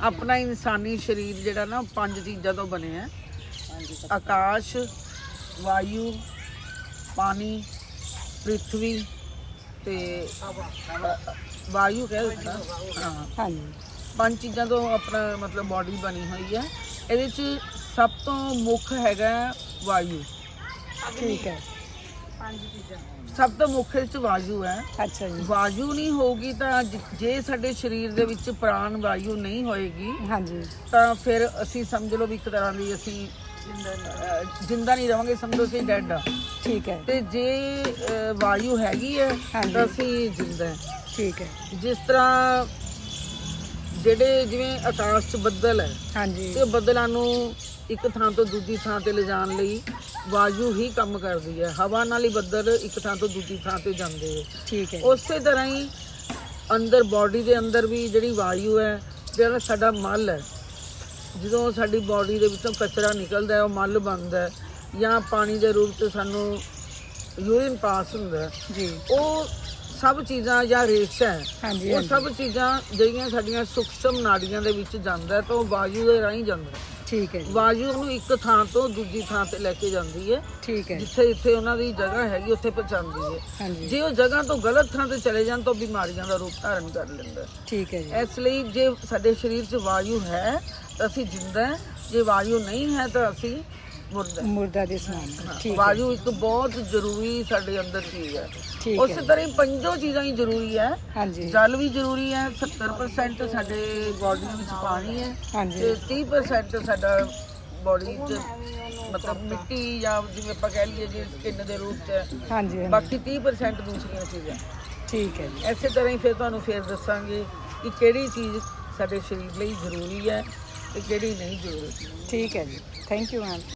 ਆਪਣਾ ਇਨਸਾਨੀ ਸਰੀਰ ਜਿਹੜਾ ਨਾ ਉਹ ਪੰਜ ਚੀਜ਼ਾਂ ਤੋਂ ਬਣਿਆ ਹੈ। ਆਕਾਸ਼ ਵਾਯੂ ਪਾਣੀ ਪ੍ਰithvi ਤੇ ਵਾਯੂ ਕਹਿ ਦਿੱਤਾ। ਹਾਂ। ਹਾਂਜੀ। ਪੰਜ ਚੀਜ਼ਾਂ ਤੋਂ ਆਪਣਾ ਮਤਲਬ ਬਾਡੀ ਬਣੀ ਹੋਈ ਹੈ। ਇਹਦੇ ਚ ਸਭ ਤੋਂ ਮੁੱਖ ਹੈਗਾ ਵਾਯੂ। ਠੀਕ ਹੈ। ਸਭ ਤੋਂ ਮੁੱਖ ਇਹ ਚ ਵਾਯੂ ਹੈ। ਅੱਛਾ ਜੀ। ਵਾਯੂ ਨਹੀਂ ਹੋਊਗੀ ਤਾਂ ਜ- ਜੇ ਸਾਡੇ ਸਰੀਰ ਦੇ ਵਿੱਚ ਪ੍ਰਾਣ ਵਾਯੂ ਨਹੀਂ ਹੋਏਗੀ ਹਾਂਜੀ। ਤਾਂ ਫਿਰ ਅਸੀਂ ਸਮਝ ਲਓ ਵੀ ਇੱਕ ਤਰ੍ਹਾਂ ਦੀ ਅਸੀਂ ਅਹ, ਜਿੰਦਾ ਨਹੀਂ ਰਵਾਂਗੇ ਸਮਝੋ ਅਸੀਂ ਡੈਡ ਆ। ਠੀਕ ਹੈ। ਤੇ ਜੇ ਅਹ, ਵਾਯੂ ਹੈਗੀ ਹੈ ਹਾਂਜੀ। ਤਾਂ ਅਸੀਂ ਜਿੰਦਾ ਹੈ। ਠੀਕ ਹੈ। ਜਿਸ ਤਰ੍ਹਾਂ ਜਿਹੜੇ ਜਿਵੇਂ ਆਕਾਸ਼ 'ਚ ਬੱਦਲ ਹੈ ਹਾਂਜੀ। ਤੇ ਬੱਦਲਾਂ ਨੂੰ ਇੱਕ ਥਾਂ ਤੋਂ ਦੂਜੀ ਥਾਂ ਤੇ ਲਿਜਾਣ ਲਈ ਵਾਯੂ ਹੀ ਕੰਮ ਕਰਦੀ ਹੈ। ਹਵਾ ਨਾਲ ਹੀ ਬੱਦਲ ਇੱਕ ਥਾਂ ਤੋਂ ਦੂਜੀ ਥਾਂ ਤੇ ਜਾਂਦੇ ਹੈ ਠੀਕ ਹੈ ਉਸੇ ਤਰ੍ਹਾਂ ਹੀ ਅੰਦਰ ਬਾਡੀ ਦੇ ਅੰਦਰ ਵੀ ਜਿਹੜੀ ਵਾਯੂ ਹੈ ਜਿਹੜਾ ਸਾਡਾ ਮਲ ਹੈ ਜਦੋਂ ਸਾਡੀ ਬਾਡੀ ਦੇ ਵਿੱਚੋਂ ਕਚਰਾ ਨਿਕਲਦਾ ਹੈ ਉਹ ਮਲ ਬਣਦਾ ਹੈ ਜਾਂ ਪਾਣੀ ਦੇ ਰੂਪ ਚ ਸਾਨੂੰ ਯੂਰਿਨ ਪਾਸ ਹੁੰਦਾ ਹੈ ਜੀ। ਉਹ ਸਭ ਚੀਜ਼ਾਂ ਜਾਂ ਰੇਸ਼ਾ ਹੈ ਉਹ ਸਭ ਚੀਜ਼ਾਂ ਜਿਹੜੀਆਂ ਸਾਡੀਆਂ ਸੂਖਸ਼ਮ ਨਾੜੀਆਂ ਦੇ ਵਿੱਚ ਜਾਂਦਾ ਹੈ ਤਾਂ ਉਹ ਵਾਯੂ ਦੇ ਰਾਹੀਂ ਜਾਂਦਾ ਹੈ। ਠੀਕ ਹੈ ਜੀ। ਵਾਯੂ ਨੂੰ ਇੱਕ ਥਾਂ ਤੋਂ ਦੂਜੀ ਥਾਂ ਤੇ ਲੈ ਕੇ ਜਾਂਦੀ ਹੈ। ਠੀਕ ਹੈ ਜਿੱਥੇ ਜਿੱਥੇ ਉਹਨਾਂ ਦੀ ਜਗ੍ਹਾ ਹੈਗੀ ਉੱਥੇ ਪਹੁੰਚਾਉਂਦੀ ਹੈ। ਜੇ ਉਹ ਜਗ੍ਹਾ ਤੋਂ ਗਲਤ ਥਾਂ ਤੇ ਚਲੇ ਜਾਣ ਤਾਂ ਬਿਮਾਰੀਆਂ ਦਾ ਰੂਪ ਧਾਰਨ ਕਰ ਲੈਂਦਾ। ਠੀਕ ਹੈ ਜੀ। ਇਸ ਲਈ ਜੇ ਸਾਡੇ ਸਰੀਰ 'ਚ ਵਾਯੂ ਹੈ ਤਾਂ ਅਸੀਂ ਜਿੰਦਾ ਹੈ। ਜੇ ਵਾਯੂ ਨਹੀਂ ਹੈ ਤਾਂ ਅਸੀਂ ਮੁਰਦਾ। ਮੁਰਦਾ ਦੇ ਸਮਾਨ ਠੀਕ ਹੈ। ਵਾਯੂ ਇੱਕ ਬਹੁਤ ਜ਼ਰੂਰੀ ਸਾਡੇ ਅੰਦਰ ਚੀਜ਼ ਹੈ। ਠੀਕ ਉਸੇ ਹੈ ਤਰ੍ਹਾਂ ਹੀ ਪੰਜੋ ਚੀਜ਼ਾਂ ਹੀ ਜ਼ਰੂਰੀ ਹੈ। ਹਾਂਜੀ। ਜਲ ਵੀ ਜ਼ਰੂਰੀ ਹੈ 70% ਸਾਡੇ ਬਾਡੀ ਵਿੱਚ ਪਾਣੀ ਹੈ ਹਾਂਜੀ। ਤੇ 30% ਸਾਡਾ ਬਾਡੀ 'ਚ ਮਤਲਬ ਮਿੱਟੀ ਜਾਂ ਜਿਵੇਂ ਆਪਾਂ ਕਹਿ ਲਈਏ ਜੀ ਸਕਿਨ ਦੇ ਰੂਪ 'ਚ ਹੈ। ਹਾਂਜੀ ਹਾਂਜੀ। ਬਾਕੀ 30% ਦੂਸਰੀਆਂ ਚੀਜ਼ਾਂ। ਠੀਕ ਹੈ ਜੀ। ਐਸੇ ਤਰ੍ਹਾਂ ਹੀ ਫਿਰ ਤੁਹਾਨੂੰ ਫਿਰ ਦੱਸਾਂਗੇ ਕਿ ਕਿਹੜੀ ਚੀਜ਼ ਸਾਡੇ ਸਰੀਰ ਲਈ ਜ਼ਰੂਰੀ ਹੈ ਤੇ ਕਿਹੜੀ ਨਹੀਂ ਜ਼ਰੂਰੀ। ਠੀਕ ਹੈ ਜੀ। Thank you ma'am